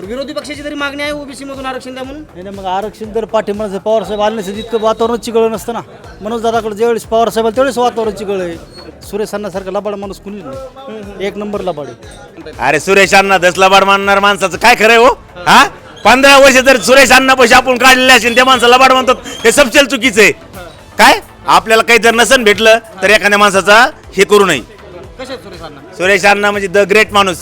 तर विरोधी पक्षाची तरी मागणी आहे ओबीसी मधून आरक्षण द्या म्हणून. नाही नाही, मग आरक्षण तर पाठिंबा पवार साहेब आले नसेल इतकं वातावरण चिकळलं नसतं ना. मनोज दादाकडे ज्यावेळेस पवार साहेब आले त्यावेळेस वातावरण चिकळ आहे. सुरेश अण्णासारखा लबाड माणूस कुणीच नाही. एक नंबर लबाड आहे. अरे सुरेश अण्णा दसला बाड मानणार माणसाचं काय खरंय हो? हा? पंधरा वर्ष जर सुरेश अण्णा पैसे आपण काढलेले असेल त्या माणसाला बाड म्हणतात हे सबसेल चुकीचं आहे. काय? आपल्याला काही जर नसन भेटलं तर एखाद्या माणसाचा हे करू नये. आहेत सुरेश अण्णा? सुरेश अण्णा म्हणजे द ग्रेट माणूस.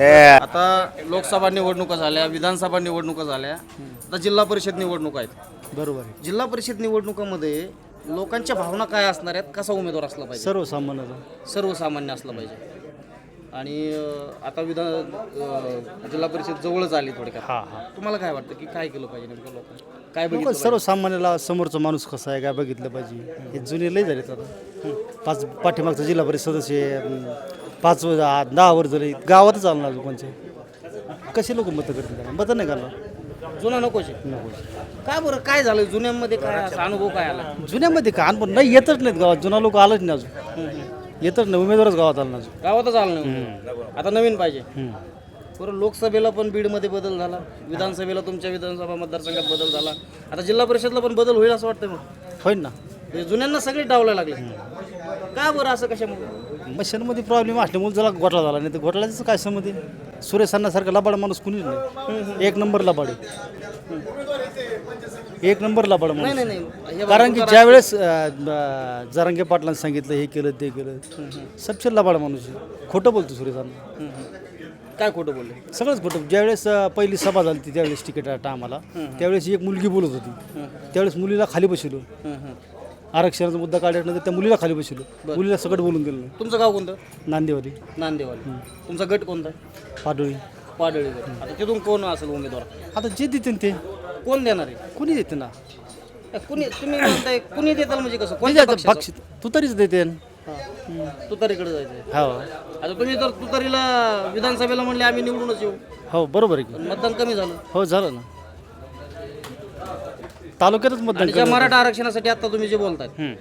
आता लोकसभा निवडणुका झाल्या विधानसभा निवडणुका झाल्या आता जिल्हा परिषद निवडणुका आहेत. बरोबर आहे. जिल्हा परिषद निवडणुकामध्ये लोकांच्या भावना काय असणार आहेत कसा उमेदवार असला पाहिजे? सर्वसामान्य सर्वसामान्य असलं पाहिजे. आणि आता विधान जिल्हा परिषद जवळच आली थोडक्यात. हां हां. तुम्हाला काय वाटतं की काय केलं पाहिजे नेमकं लोकांनी? काय बघितलं सर्वसामान्याला समोरचा माणूस कसा आहे काय बघितलं पाहिजे? हे जुने लय झाले आता. पाच पाठीमागचा जिल्हा परिषद सदस्य अं, पाच दहा वर झाले गावातच चालणार लोकांचे कसे लोक मतं करतील? मतं नाही पाहिजे? जुना नकोच आहे. नको काय बरं? काय झालं? जुन्यामध्ये काय असा अनुभव काय आला? जुन्यामध्ये का अनपण नाही येतच नाहीत गावात. जुना लोक आलंच नाही अजून. येतच नाही. उमेदवारच गावात आला नाही अजून. गावातच आलं नाही आता नवीन पाहिजे. बरं लोकसभेला पण बीडमध्ये बदल झाला. विधानसभेला तुमच्या विधानसभा मतदारसंघात बदल झाला. आता जिल्हा परिषदला पण बदल होईल असं वाटतं मग. होईल ना. हे जुन्यांना सगळे डावला लागले. का बरं असं कशामुळे? मशीनमध्ये प्रॉब्लेम असल्यामुळे जरा घोटाळा झाला. नाही तर घोटाळ्याचं काय समज सुरेश अण्णासारखा लबाड माणूस कुणीच नाही. एक नंबर लबाड आहे. एक नंबर लबाड नाही माणूस. नाही नाही. हे कारण की ज्या वेळेस जरांगे पाटलांनी सांगितलं हे केलं ते केलं सबसे लबाड माणूस आहे. खोटं बोलतो सुरेश अण्णा. काय खोटं बोलले? सगळंच खोटं. ज्यावेळेस अं, पहिली सभा झाली होती त्यावेळेस तिकीट आम्हाला त्यावेळेस एक मुलगी बोलत होती. त्यावेळेस मुलीला खाली बसवलो. आरक्षणाचा मुद्दा काढल्यानंतर त्या मुलीला खाली बसवलो. मुलीला सगळं बोलून दिलं. नाही. तुमचं गाव कोणतं? नांदेवाली नांदेवाली तुमचा गट कोणता? पाडोळी. पाडळी गट. आता तिथून कोण असेल उमेदवार? आता जे देते ते. कोण देणार आहे? कुणी देते ना? कुणी तुम्ही म्हणताय कुणी देताल म्हणजे कसं? कोणी पक्षाचं? तू तरीच देते. हां. तुतारीकडे जायचंय. हो. आता तुम्ही तर तुतारीला विधानसभेला म्हणले आम्ही निवडूनच येऊ. हो बरोबर आहे की. पण मतदान कमी झालं. हो झालं ना. तालुक्यातच मतदान आणि ज्या मराठा आरक्षणासाठी आता तुम्ही जे बोलताय हम्म.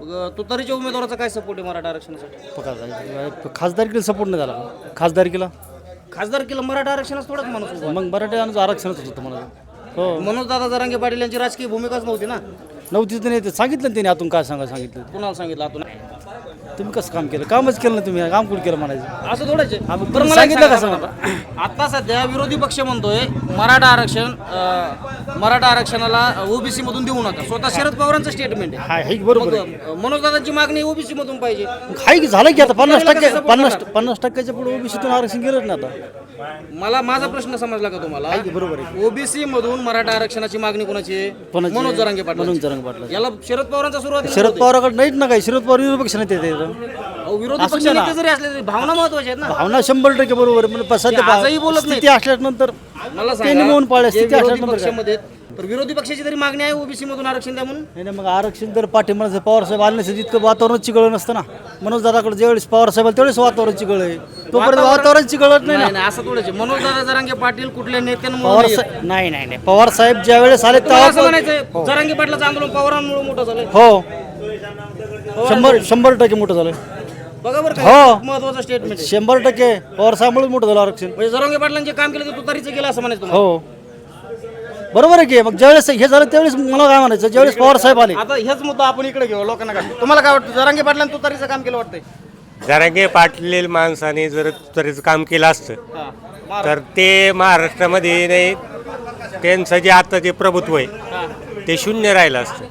मग तुतारीच्या उमेदवाराचा काय सपोर्ट आहे मराठा आरक्षणासाठी? पका- खासदारकीला सपोर्ट नाही झाला. खासदारकीला? खासदार केलं मराठा आरक्षणास थोडाच माणूस उभा मग मराठी आरक्षणच होतं मला हो. मनोज दादा जरांगे पाटील यांची राजकीय भूमिकाच नव्हती ना? नव्हतीच नाही ते सांगितलं ना त्यांनी आतून काय सांगा सांगितलं. कुणाला सांगितलं आतून? तुम्ही कसं काम केलं? कामच केलं ना तुम्ही काम कुठं केलं म्हणायचं? असं थोडंच आहे. मग बरं तुम्ही मला एक सांगितलं सांगा आता. आता सध्या विरोधी पक्ष म्हणतोय मराठा आरक्षण अं, मराठा आरक्षणाला ओबीसी मधून देऊ नका. स्वतः शरद पवारांचं स्टेटमेंट आहे. हा हे बरोबर आहे. मागणी ओबीसी मधून पाहिजे. हाय की झालं की आता पन्नास टक्के पन्नास पन्नास टक्क्याच्या पुढे ओबीसीतून आरक्षण गेलंच ना आता. मला माझा प्रश्न समजला का तुम्हाला बरोबर ओबीसी मधून मराठा आरक्षणाची मागणी कोणाची आहे? कोणाची? मनोज जरांगे पाटील मनोज जरांगे पाटलाची. याला शरद पवारांचा सुरुवात शरद पवाराकडे नाहीत ना काही शरद पवार विरोधी पक्ष नाही ते विरोधी असं पक्ष नाही ना. नेते जरी असले तरी भावना महत्त्वाच्या आहेत ना भावना शंभर टक्के बरोबर आहे. पण सध्या ते आजही बोलत स्थिती असल्यानंतर मला ते निभावून पाळल्या जे स्थिती विरोधी असल्यानंतर काय? पक्षामध्ये आहेत, तर विरोधी पक्षाची तरी मागणी आहे ओबीसी मधून आरक्षण द्या म्हणून. नाही नाही, मग आरक्षण तर पाठिंबा पवार साहेब आले नसेल इतकं वातावरण चिकळलं नसतं ना. मनोज दादाकडे ज्यावेळेस पवार साहेब आले त्यावेळेस वातावरण चिकळ आहे. तोपर्यंत वातावरण चिकळत नाही ना. नाही नाही असं थोडंच आहे. मनोज दादा जरांगे पाटील कुठल्या नेत्यांमुळे पवार नाही येत. साहेब नाही नाही नाही. पवार साहेब ज्यावेळेस आले तुम्हाला असं तेव्हा म्हणायचं जरांगे पाटलाचं आंदोलन पवारांमुळे मोठं झालं हो. शंभर शंभर टक्के मोठं झालं बघा बरं हो. काय महत्वाचं स्टेटमेंट आहे. शंभर टक्के. पवार साहेबमुळेच मोठं झालं आरक्षण. म्हणजे जरांगे पाटलांचे काम केलं तर तुतारीचं केलं असं म्हणायचं तुम्हाला? हो. बरोबर आहे की? मग ज्यावेळेस हे झालं त्यावेळेस मला काय म्हणायचं? ज्यावेळेस पवार साहेब आले. आता हेच मुद्दा आपण इकडे घेऊ लोकांना काय? तुम्हाला काय वाटतं? जरांगे पाटलांनी तुतारीचं काम केलं वाटतंय? जरांगे पाटील माणसाने जर तरीच काम केलं असतं. मार- तर ते महाराष्ट्रामध्ये नाही त्यांचं जे आता जे प्रभुत्व आहे ते शून्य राहिलं असतं.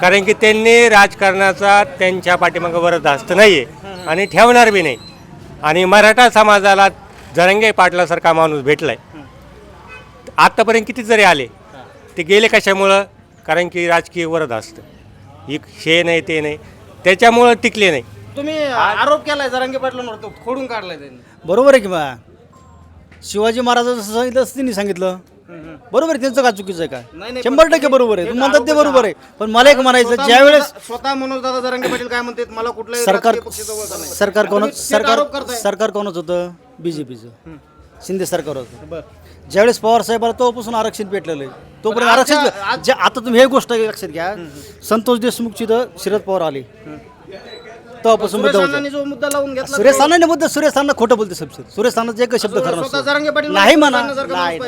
कारण की त्यांनी राजकारणाचा त्यांच्या पाठीमागं वरदास्त नाही आहे आणि ठेवणार बी नाही. आणि मराठा समाजाला जरंगे पाटलासारखा माणूस भेटलाय. आत्तापर्यंत किती जरी आले ते गेले कशामुळं? कारण की राजकीय वरद असतं. एक हे नाही ते नाही. त्याच्यामुळं टिकले नाही. तुम्ही आरोप केलाय जरांगे पाटलांवर तो खोडून काढलाय त्यांनी. बरोबर आहे की बा? शिवाजी महाराजांचं जसं सांगितलं असं त्यांनी सांगितलं. बरोबर आहे त्यांचं काय चुकीचं आहे नाही, नाही, शंभर टक्के बरोबर आहे. तुम्ही म्हणतात ते बरोबर आहे. पण मला एक म्हणायचं स्वतः ज्यावेळेस मनोज- स्वतः मनोज दादा जरांगे पाटील काय म्हणतात मला कुठल्याही सरकार राजकीय पक्षाचं वळण नाही. सरकार कोण तुम्ही थेट सरकार आरोप करताय. सरकार कोणच होतं? बीजेपीचं शिंदे सरकार होतं. ज्यावेळेस पवार साहेबाला तोपासून आरक्षण पेटलेलं आहे. तोपर्यंत आरक्षण जे- आता तुम्ही हे गोष्ट लक्षात घ्या. संतोष देशमुखची तर शरद पवार आले तेव्हापासून सुरेश मुद्दा जो लावून घेतला सुरेश अण्णाने मुद्दा सुरेश अण्णा खोटं बोलते सबसे सुरेश अण्णाचा एक शब्द खरा स्वतः नसतो. जरांगे पाटील नाही म्हणा. नाही.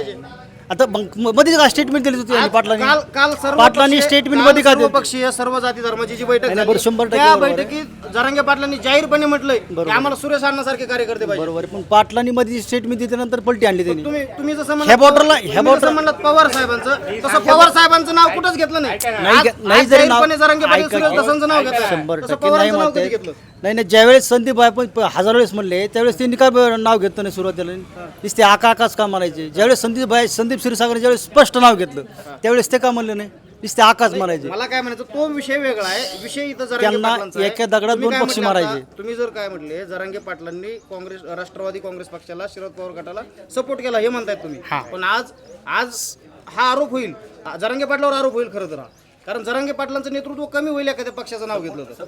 आता मध्ये का स्टेटमेंट दिली होती यांनी पाटलांनी. काल काल सर्व पाटलांनी पक्षीय- स्टेटमेंट काल मध्ये काय सर्व दिलं? पक्षीय सर्व जाती धर्माची जी बैठक नाही, झाली बरं, शंभर टक्के त्या बरोबर आहे. बैठकीत जरांगे पाटलांनी जाहीरपणे म्हटलंय की आम्हाला सुरेश अण्णासारखे कार्यकर्ते पाहिजे. बरोबर आहे. पण पाटलांनी मध्ये स्टेटमेंट दिल्यानंतर पलटी आणली त्यांनी. तुम्ही तुम्ही जसं ह्या borderला- ह्या तुम्ही जसं border- म्हणलात पवार साहेबांचं तसं पवार साहेबांचं नाव कुठंच घेतलं नाही. नाही आज- घे- नाही आज जरी नाव जाहीरपणे जरांगे पाटील ऐका- सुरेश दसांचं नाव घेतलं. शंभर तसं टक्के नाही पवारांचं नाव म्हणते. कधी घेतलं? नाही नाही ज्यावेळेस संदीप भाई पण प- हजार वेळेस म्हणले त्यावेळेस त्यांनी काय ब- नाव घेतलं नाही सुरुवातीला? नुसते आका आकाच का म्हणायचे ज्यावेळेस संदीप भाई संदीप क्षीरसागर ज्यावेळेस स्पष्ट नाव घेतलं त्यावेळेस ते का म्हणले नाही नुसते आकाच म्हणायचे मला काय म्हणायचं तो विषय वेगळा आहे विषय इथं जरांगे त्यांना पाटलांचा आहे. एका दगडात तुम्ही दोन काय पक्षी म्हटले आता? मारायचे. तुम्ही जर काय म्हटले जरांगे पाटलांनी काँग्रेस राष्ट्रवादी काँग्रेस पक्षाला शरद पवार गटाला सपोर्ट केला हे म्हणतायत तुम्ही पण आज आज हा आरोप होईल जरांगे पाटलावर आरोप होईल खरं तर हा. कारण जरांगे पाटलांचं नेतृत्व कमी होईल एखाद्या पक्षाचं नाव घेतलं तर.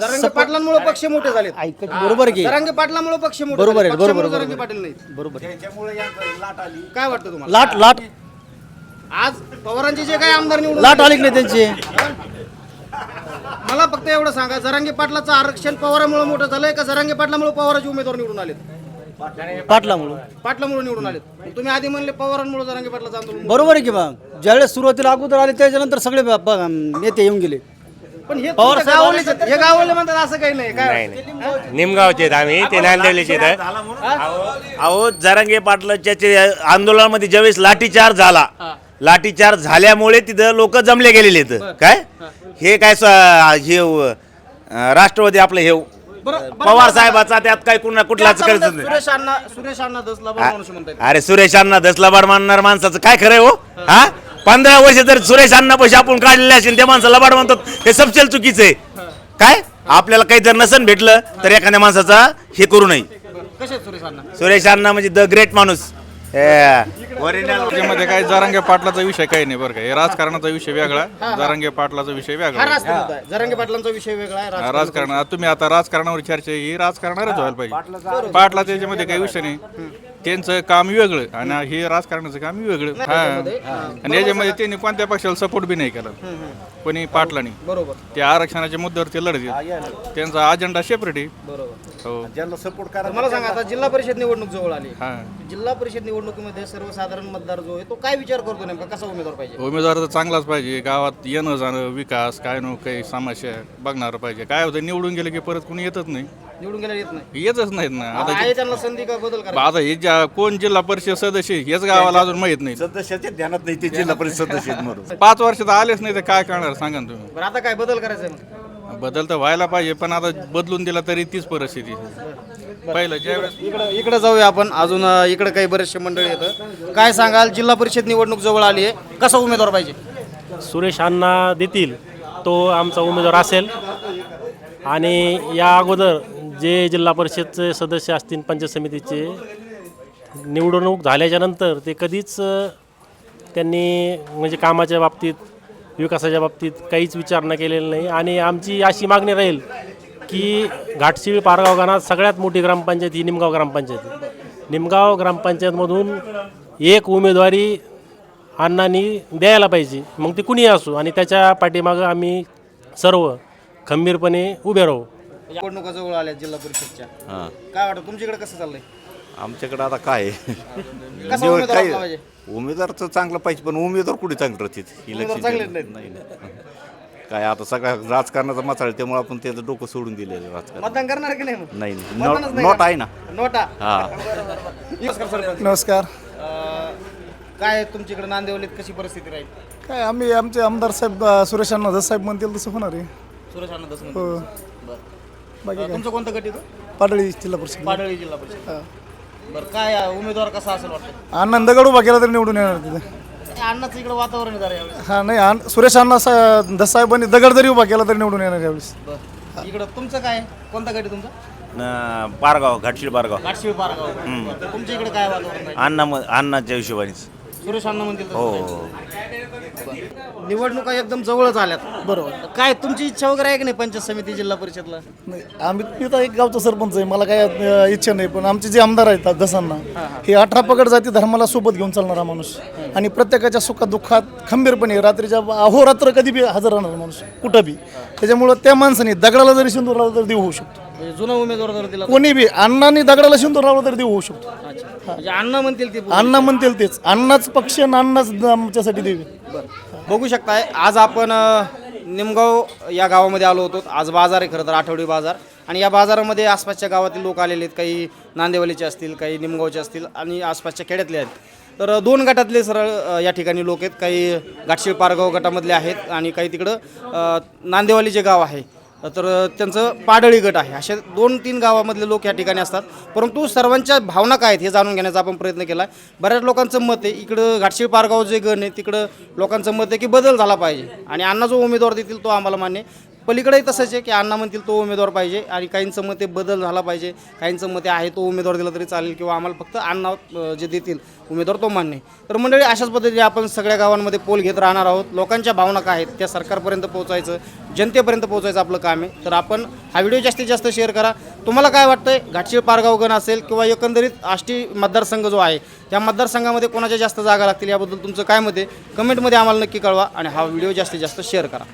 जरांगे पाटलांमुळे पक्ष मोठे झालेत. ऐका की बरोबर की. जरांगे पाटलामुळे पक्ष मोठे बरोबर झाले. आहे, बरोबर, पक्षामुळे बरोबर. जरांगे पाटील नाही बरोबर. काय वाटतं तुम्हाला? लाट लाट. आज पवारांचे जे काही आमदार निवडून लाट आली की नाही त्यांची? मला फक्त एवढं सांगा जरांगे पाटलाचं आरक्षण पवारामुळे मोठं झालंय का जरांगे पाटलामुळे पवाराचे उमेदवार निवडून आलेत? पाटलामुळं. पाटलामुळे निवडून आलेत. मग तुम्ही आधी म्हणले पवारांमुळे जरांगे पाटलाचं आंदोलन बरोबर आहे की मग ज्यावेळेस सुरुवातीला अगोदर आले त्याच्यानंतर सगळे ब- ब- नेते येऊन गेले. पण हे पवार तुमच्या गावालेच आहेत. हे गावाले म्हणतात असं काही नाही. काय? नाही नाही. निमगावचे आहेत आम्ही ते नांदेडलेचे आहेत. अहो जरांगे पाटलाच्या आंदोलनामध्ये ज्यावेळेस लाठीचार्ज झाला लाठीचार्ज झाल्यामुळे तिथं लोक जमले गेलेले आहेत. काय? हे काय स- हे अं, राष्ट्रवादी आपलं हे बरं- पवार साहेबाचा त्यात काय कुणा कुठलाच म्हणतात नाही. सुरेश अण्णा सुरेश अण्णा दसला माणूस अरे सुरेश अण्णा दसलाबाड मानणार माणसाचं काय खरंय हो? हा? पंधरा वर्ष जर सुरेश अण्णा पैसे आपण काढलेले असेल त्या माणसाला लबाड म्हणतात. हे सबसेल चुकीचं आहे. काय? आपल्याला काही जर नसन भेटलं तर एखाद्या माणसाचा हे करू नये. कसे आहेत सुरेश अण्णा? सुरेश अण्णा म्हणजे द ग्रेट माणूस. त्यामध्ये काय जरांगे पाटलाचा विषय काही नाही बरं का. हे राजकारणाचा विषय वेगळा जरांगे पाटलाचा विषय वेगळा. जरांगे पाटलांचा विषय वेगळा आहे राजकारण- तुम्ही आता राजकारणावर चर्चा ही राजकारणारच व्हायला पाहिजे. पाटला त्याच्यामध्ये काही विषय नाही. त्यांचं काम वेगळं आणि हे राजकारणाचं काम वेगळं. हा. आणि याच्यामध्ये त्यांनी कोणत्या पक्षाला सपोर्ट बी नाही केला. कोणी पाटलानी. बरोबर. त्या आरक्षणाच्या मुद्द्यावर ते लढत आहेत. त्यांचा अजेंडा सेपरेट आहे. बरोबर. हो. तर मला सांगा आता जिल्हा परिषद निवडणूक जवळ आली. हा. जिल्हा परिषद निवडणुकीमध्ये सर्वसाधारण मतदार जो आहे तो काय विचार करतो नेमका? कसा उमेदवार पाहिजे? उमेदवार तर चांगलाच पाहिजे. गावात येणं जाणं विकास काय नो काही समस्या बघणार पाहिजे. काय होतं निवडून गेलं की परत कोणी येतच नाही. निवडून गेला येत नाही. येतच नाहीत ना. आता आहे त्यांना संधी का बदल करा आता हे ज्या कोण जिल्हा परिषद सदस्य आहे, हेच गावाला अजून माहीत नाही. सदस्याचे ध्यानात नाही ते जिल्हा परिषद सदस्य आहेत म्हणून. पाच वर्षात आलेच नाही तर काय करणार सांगा ना तुम्ही. बरं आता काय बदल करायचा आहे मग? बदल तर व्हायला पाहिजे पण आता बदलून दिला तरी तीच परिस्थिती. पहिलं ज्यावेळेस इकडं इकडं जाऊया आपण. अजून अं, इकडं काही बरेचसे मंडळी येतं. काय सांगाल? जिल्हा परिषद निवडणूक जवळ आली आहे. कसा उमेदवार पाहिजे? सुरेश अण्णा देतील तो आमचा उमेदवार असेल. आणि या अगोदर जे जिल्हा परिषदचे सदस्य असतील पंचायत समितीचे निवडणूक झाल्याच्यानंतर ते कधीच अ, त्यांनी म्हणजे कामाच्या बाबतीत विकासाच्या बाबतीत काहीच विचारणा केलेला नाही. आणि आमची अशी मागणी राहील की घाटशिळ पारगाव गाणात सगळ्यात मोठी ग्रामपंचायत ही निमगाव ग्रामपंचायत आहे. निमगाव ग्रामपंचायतमधून एक उमेदवारी अण्णांनी द्यायला पाहिजे. मग ते कुणी असो आणि त्याच्या पाठीमागं आम्ही सर्व खंबीरपणे उभे राहू. निवडणुका जवळ आल्या जिल्हा परिषदच्या. काय वाटतं तुमच्याकडे कसं चाललंय? आमच्याकडे आता काय आहे? कसा निवड उमेदवार काय पाहिजे उमेदवार तर चांगला पाहिजे पण उमेदवार कुठे चांगले राहतील उमेदवार इलेक्शन नाहीत. नाही नाही. काय आता सगळ्या राजकारणाचा मसाला आहे, त्यामुळे आपण त्याचं डोकं सोडून दिलेलं आहे राजकारण. मतदान करणार की नाही मग? नाही नाही. मतदानच नोट नाही नोट का? आहे ना. नोटा. हा. नमस्कार सरपंच नमस्कार. अं, काय तुमच्याकडे नांदेवलीत कशी परिस्थिती राहील? काय आम्ही आमचे आमदार साहेब अ, सुरेश अण्णा साहेब म्हणतील तसं होणार आहे. सुरेश अण्णा दस हो. बाकी काय? तुमचं कोणतं गट येतो पाडळी जिल्हा परिषद. पाडळी जिल्हा परिषद. बरं काय उमेदवार कसा असेल वाटतं? अण्णा दगड उभा केला तरी निवडून येणार तिथे. अण्णाचं इकडे वातावरण आहे जरा यावेळेस. हा नाही सुरेश अण्णा सा दसाहेबांनी दगड जरी उभा केला तरी निवडून येणार यावेळेस. बरं इकडं तुमचं काय? कोणता गट आहे तुमचा? पारगाव घाटशीळ पारगाव घाटशिळ पारगाव तुमच्या इकडे काय वातावरण आहे? अण्णा अण्णाच्या हिशोबानेच. सुरेश अण्णा म्हणतील तसं हो. निवडणुका एकदम जवळच आल्यात. बरोबर. काय तुमची इच्छा वगैरे आहे की नाही पंचायत समिती जिल्हा परिषदला? नाही आम्ही मी तर एक गावचा सरपंच आहे. मला काय अ, इच्छा नाही. पण आमचे जे आमदार आहेत दसांना हे अठरा पगड जाती धर्माला सोबत घेऊन चालणारा माणूस. आणि प्रत्येकाच्या सुखात दुःखात खंबीरपणे रात्रीच्या अहोरात्र कधी बी हजर राहणारा माणूस कुठं बी. त्याच्यामुळं त्या माणसाने दगडाला जरी सिंदूर लावला तर देऊ होऊ शकतो. म्हणजे जुना उमेदवार जर दिला कोणी बी अण्णांनी दगडाला सिंदूर लावला तर देऊ होऊ शकतो. अच्छा. म्हणजे अण्णा म्हणतील ते अण्णा म्हणतील तेच. अण्णाच पक्ष आणि अण्णाच आमच्यासाठी देवी. बघू शकताय आज आपण अ, निमगाव या गावामध्ये आलो होतो. आज बाजार आहे खरं तर आठवडी बाजार. आणि या बाजारामध्ये आसपासच्या गावातील लोक आलेले आहेत. काही नांदेवालीचे असतील काही निमगावचे असतील आणि आसपासच्या खेड्यातले आहेत. तर अ, दोन गटातले सरळ अ, या ठिकाणी लोक आहेत. काही घाटशीळ पारगाव गटामधले आहेत आणि काही तिकडं अ, नांदेवाली जे गाव आहे. तर त्यांचं पाडळी गट आहे. असे दोन तीन गावामधले लोक या ठिकाणी असतात. परंतु सर्वांच्या भावना काय आहेत हे जाणून घेण्याचा आपण प्रयत्न केला आहे बऱ्याच लोकांचं मत आहे इकडं घाटशीळ पारगाव जे गण आहे तिकडं लोकांचं मत आहे की बदल झाला पाहिजे. आणि अण्णा जो उमेदवार देतील तो आम्हाला मान्य पलीकडे पलीकडेही तसंच आहे की अण्णा म्हणतील तो उमेदवार पाहिजे आणि काहींचं मत बदल झाला पाहिजे काहींचं मत आहे तो उमेदवार दिला तरी चालेल किंवा आम्हाला फक्त अण्णा जे देतील उमेदवार तो मान्य आहे. तर मंडळी अशाच पद्धतीने आपण सगळ्या गावांमध्ये पोल घेत राहणार आहोत. लोकांच्या भावना काय आहेत? त्या सरकारपर्यंत पोहोचायचं जनतेपर्यंत पोहोचायचं आपलं काम आहे. तर आपण हा व्हिडिओ जास्तीत जास्त शेअर करा. तुम्हाला काय वाटतंय? घाटशीळ पारगाव गण असेल किंवा एकंदरीत आष्टी मतदारसंघ जो आहे त्या मतदारसंघामध्ये कोणाच्या जास्त जागा लागतील याबद्दल तुमचं काय मत आहे? कमेंटमध्ये आम्हाला नक्की कळवा आणि हा व्हिडिओ जास्तीत जास्त शेअर करा.